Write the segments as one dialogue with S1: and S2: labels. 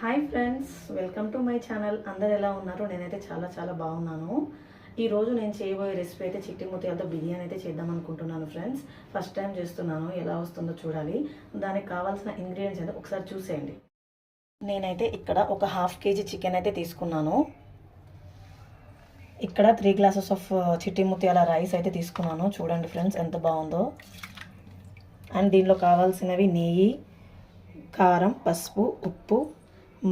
S1: Hi friends welcome to my channel అందరు ఎలా ఉన్నారు? నేనైతే చాలా చాలా బాగున్నాను. ఈరోజు నేను చేయబోయే రెసిపీ అయితే చిట్టి ముత్యాలతో బిర్యానీ అయితే చేద్దాం అనుకుంటున్నాను ఫ్రెండ్స్ ఫస్ట్ టైం చేస్తున్నాను. ఎలా వస్తుందో చూడాలి. దానికి కావాల్సిన ఇంగ్రీడియంట్స్ అయితే ఒకసారి చూసేయండి. నేనైతే ఇక్కడ ఒక హాఫ్ కేజీ చికెన్ అయితే తీసుకున్నాను. ఇక్కడ త్రీ గ్లాసెస్ ఆఫ్ చిట్టి ముత్యాల రైస్ అయితే తీసుకున్నాను. చూడండి ఫ్రెండ్స్ ఎంత బాగుందో. అండ్ దీనిలో కావాల్సినవి నెయ్యి కారం పసుపు ఉప్పు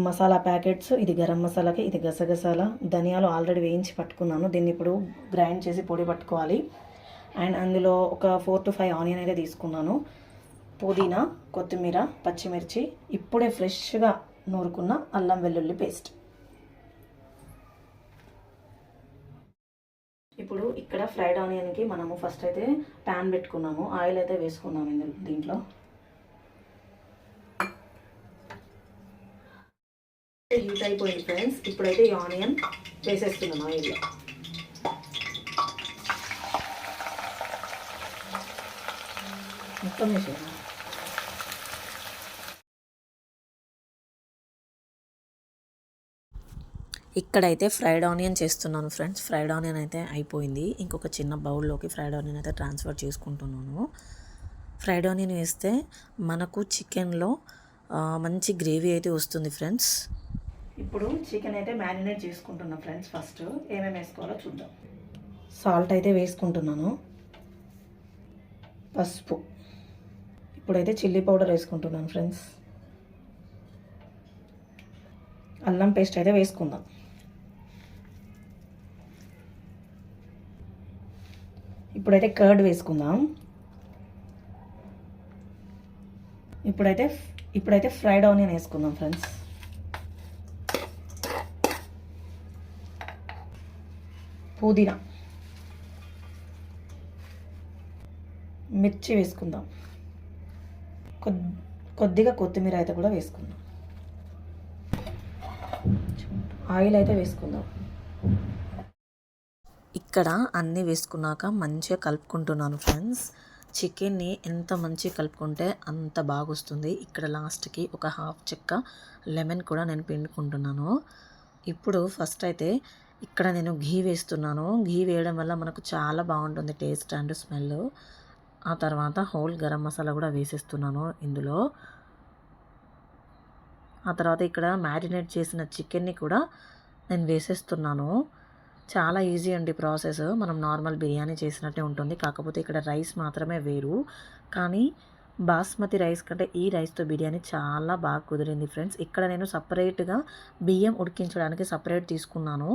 S1: మసాలా ప్యాకెట్స్ ఇది గరం మసాలాకి ఇది గసగసాల. ధనియాలు ఆల్రెడీ వేయించి పట్టుకున్నాను. దీన్ని ఇప్పుడు గ్రైండ్ చేసి పొడి పట్టుకోవాలి. అండ్ అందులో ఒక ఫోర్ టు ఫైవ్ ఆనియన్ అయితే తీసుకున్నాను. పుదీనా కొత్తిమీర పచ్చిమిర్చి ఇప్పుడే ఫ్రెష్గా నూరుకున్న అల్లం వెల్లుల్లి పేస్ట్. ఇప్పుడు ఇక్కడ ఫ్రైడ్ ఆనియన్కి మనము ఫస్ట్ అయితే ప్యాన్ పెట్టుకున్నాము. ఆయిల్ అయితే వేసుకున్నాము దీంట్లో. అయితే హీట్ అయిపోయింది ఫ్రెండ్స్ ఇప్పుడైతే ఈ ఆనియన్ వేసేస్తున్నాం ఆయిల్లో మొత్తం వేసేయాలి
S2: ఇక్కడైతే ఫ్రైడ్ ఆనియన్ చేస్తున్నాను ఫ్రెండ్స్ ఫ్రైడ్ ఆనియన్ అయితే అయిపోయింది. ఇంకొక చిన్న బౌల్లోకి ఫ్రైడ్ ఆనియన్ అయితే ట్రాన్స్ఫర్ చేసుకుంటున్నాను. ఫ్రైడ్ ఆనియన్ వేస్తే మనకు చికెన్లో మంచి గ్రేవీ అయితే వస్తుంది ఫ్రెండ్స్
S1: ఇప్పుడు చికెన్ అయితే మ్యారినేట్ చేసుకుంటున్నాం ఫ్రెండ్స్ ఫస్ట్ ఏమేమి వేసుకోవాలో చూద్దాం. సాల్ట్ అయితే వేసుకుంటున్నాను. పసుపు. ఇప్పుడైతే చిల్లీ పౌడర్ వేసుకుంటున్నాను ఫ్రెండ్స్ అల్లం పేస్ట్ అయితే వేసుకుందాం. ఇప్పుడైతే కర్డ్ వేసుకుందాం. ఇప్పుడైతే ఇప్పుడైతే ఫ్రైడ్ ఆనియన్ వేసుకుందాం ఫ్రెండ్స్ పుదీనా. మిర్చి వేసుకుందాం. కొద్దిగా కొత్తిమీర అయితే కూడా వేసుకుందాం. ఆయిల్ అయితే వేసుకుందాం.
S2: ఇక్కడ అన్నీ వేసుకున్నాక మంచిగా కలుపుకుంటున్నాను ఫ్రెండ్స్. చికెన్ని ఎంత మంచిగా కలుపుకుంటే అంత బాగా వస్తుంది ఇక్కడ లాస్ట్కి ఒక హాఫ్ చెక్క లెమన్ కూడా నేను పిండుకుంటున్నాను. ఇప్పుడు ఫస్ట్ అయితే ఇక్కడ నేను ఘీ వేస్తున్నాను. ఘీ వేయడం వల్ల మనకు చాలా బాగుంటుంది టేస్ట్ అండ్ స్మెల్. ఆ తర్వాత హోల్ గరం మసాలా కూడా వేసేస్తున్నాను ఇందులో. ఆ తర్వాత ఇక్కడ మ్యారినేట్ చేసిన చికెన్ని కూడా నేను వేసేస్తున్నాను. చాలా ఈజీ అండి ప్రాసెస్. మనం నార్మల్ బిర్యానీ చేసినట్టే ఉంటుంది. కాకపోతే ఇక్కడ రైస్ మాత్రమే వేరు. కానీ బాస్మతి రైస్ కంటే ఈ రైస్తో బిర్యానీ చాలా బాగా కుదిరింది ఫ్రెండ్స్. ఇక్కడ నేను సపరేట్గా బియ్యం ఉడికించడానికి సపరేట్ తీసుకున్నాను.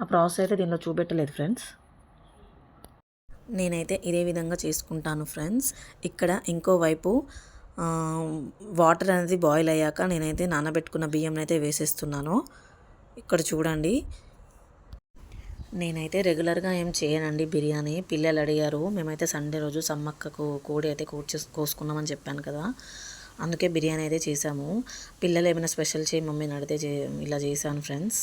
S2: ఆ ప్రాసెస్ అయితే దీనిలో చూపెట్టలేదు ఫ్రెండ్స్. నేనైతే ఇదే విధంగా చేసుకుంటాను ఫ్రెండ్స్. ఇక్కడ ఇంకోవైపు వాటర్ అనేది బాయిల్ అయ్యాక నేనైతే నానబెట్టుకున్న బియ్యం అయితే వేసేస్తున్నాను. ఇక్కడ చూడండి. నేనైతే రెగ్యులర్గా ఏం చేయనండి బిర్యానీ. పిల్లలు అడిగారు మేమైతే సండే రోజు సమ్మక్కకు కోడి అయితే కూర్చే కోసుకున్నామని చెప్పాను కదా. అందుకే బిర్యానీ అయితే చేసాము పిల్లలు ఏమైనా స్పెషల్ చేయి మమ్మీని అడిగితే చే ఇలా చేశాను ఫ్రెండ్స్.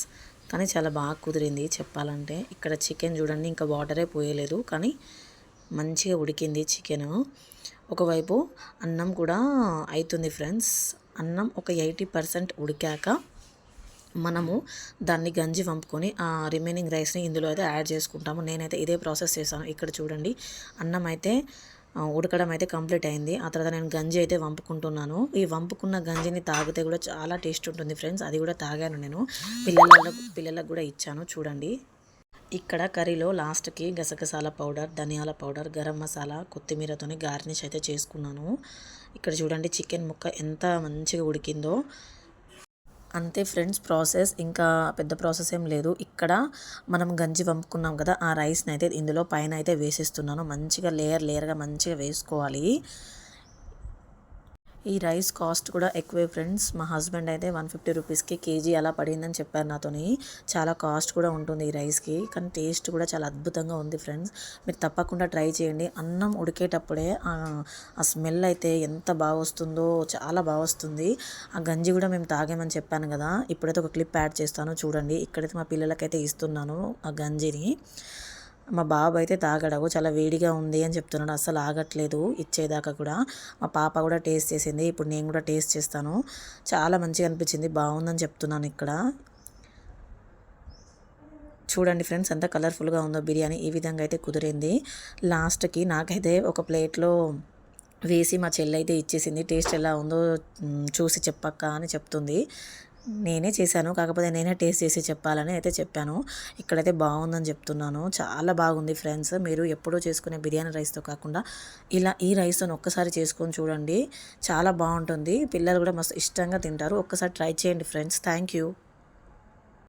S2: కానీ చాలా బాగా కుదిరింది చెప్పాలంటే. ఇక్కడ చికెన్ చూడండి ఇంకా వాటరే పోయలేదు కానీ మంచిగా ఉడికింది చికెన్. ఒకవైపు అన్నం కూడా అవుతుంది ఫ్రెండ్స్. అన్నం ఒక ఎయిటీ పర్సెంట్ ఉడికాక మనము దాన్ని గంజి వంపుకొని ఆ రిమైనింగ్ రైస్ని ఇందులో అయితే యాడ్ చేసుకుంటాము. నేనైతే ఇదే ప్రాసెస్ చేశాను. ఇక్కడ చూడండి అన్నం అయితే ఉడకడం అయితే కంప్లీట్ అయింది. ఆ తర్వాత నేను గంజి అయితే వంపుకుంటున్నాను. ఈ వంపుకున్న గంజిని తాగితే కూడా చాలా టేస్ట్ ఉంటుంది ఫ్రెండ్స్. అది కూడా తాగాను నేను. పిల్లల పిల్లలకు కూడా ఇచ్చాను. చూడండి. ఇక్కడ కర్రీలో లాస్ట్కి గసగసాల పౌడర్ ధనియాల పౌడర్ గరం మసాలా కొత్తిమీరతోని గార్నిష్ అయితే చేసుకున్నాను. ఇక్కడ చూడండి చికెన్ ముక్క ఎంత మంచిగా ఉడికిందో. అంతే ఫ్రెండ్స్ ప్రాసెస్. ఇంకా పెద్ద ప్రాసెస్ ఏం లేదు. ఇక్కడ మనం గంజి వంపుకున్నాం కదా ఆ రైస్ని అయితే ఇందులో పైన అయితే వేసేస్తున్నాను. మంచిగా లేయర్ లేయర్గా మంచిగా వేసుకోవాలి. ఈ రైస్ కాస్ట్ కూడా ఎక్కువే ఫ్రెండ్స్. మా హస్బెండ్ అయితే వన్ ఫిఫ్టీ రూపీస్కి కేజీ అలా పడిందని చెప్పారు నాతోని. చాలా కాస్ట్ కూడా ఉంటుంది ఈ రైస్కి. కానీ టేస్ట్ కూడా చాలా అద్భుతంగా ఉంది ఫ్రెండ్స్. మీరు తప్పకుండా ట్రై చేయండి. అన్నం ఉడికేటప్పుడే ఆ స్మెల్ అయితే ఎంత బాగా వస్తుందో చాలా బాగా వస్తుంది. ఆ గంజి కూడా మేము తాగామని చెప్పాను కదా. ఇప్పుడైతే ఒక క్లిప్ యాడ్ చేస్తాను. చూడండి. ఇక్కడైతే మా పిల్లలకైతే ఇస్తున్నాను ఆ గంజిని. మా బాబు అయితే తాగడవు చాలా వేడిగా ఉంది అని చెప్తున్నాడు. అస్సలు ఆగట్లేదు ఇచ్చేదాకా కూడా. మా పాప కూడా టేస్ట్ చేసింది. ఇప్పుడు నేను కూడా టేస్ట్ చేస్తాను. చాలా మంచిగా అనిపించింది. బాగుందని చెప్తున్నాను ఇక్కడ. చూడండి ఫ్రెండ్స్ ఎంత కలర్ఫుల్గా ఉందో బిర్యానీ. ఈ విధంగా అయితే కుదిరింది. లాస్ట్కి నాకైతే ఒక ప్లేట్లో వేసి మా చెల్లి అయితే ఇచ్చేసింది. టేస్ట్ ఎలా ఉందో చూసి చెప్పక్క అని చెప్తుంది. నేనే చేశాను. కాకపోతే నేనే టేస్ట్ చేసి చెప్పాలని అయితే చెప్పాను. ఇక్కడైతే బాగుందని చెప్తున్నాను. చాలా బాగుంది ఫ్రెండ్స్. మీరు ఎప్పుడూ చేసుకునే బిర్యానీ రైస్తో కాకుండా ఇలా ఈ రైస్తో ఒక్కసారి చేసుకొని చూడండి. చాలా బాగుంటుంది. పిల్లలు కూడా మస్తు ఇష్టంగా తింటారు. ఒక్కసారి ట్రై చేయండి ఫ్రెండ్స్. Thank you.